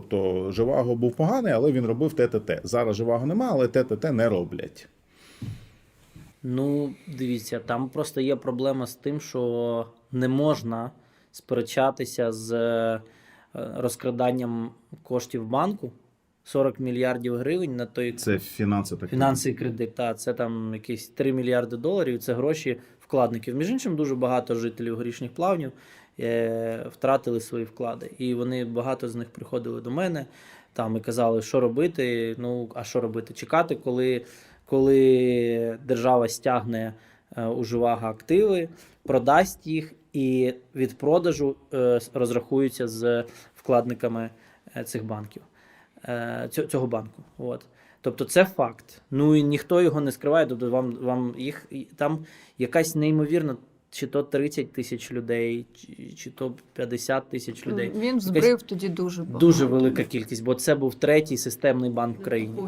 Тобто Живаго був поганий, але він робив ТТТ. Зараз Живаго нема, але ТТТ не роблять. Ну, дивіться, там просто є проблема з тим, що не можна сперечатися з е, розкраданням коштів банку 40 мільярдів гривень на той Це фінанси такі. фінансовий кредит. Та, це там якісь 3 мільярди доларів. Це гроші вкладників. Між іншим, дуже багато жителів горішніх плавнів е, втратили свої вклади. І вони багато з них приходили до мене там і казали, що робити. Ну, а що робити? Чекати, коли, коли держава стягне е, у активи, продасть їх і від продажу е, розрахуються з вкладниками е, цих банків, цього, цього банку. От. Тобто це факт. Ну і ніхто його не скриває. Тобто вам, вам їх там якась неймовірна, чи то 30 тисяч людей, чи, чи то 50 тисяч людей. Він збрив тоді дуже багато. Дуже велика кількість, бо це був третій системний банк в країні.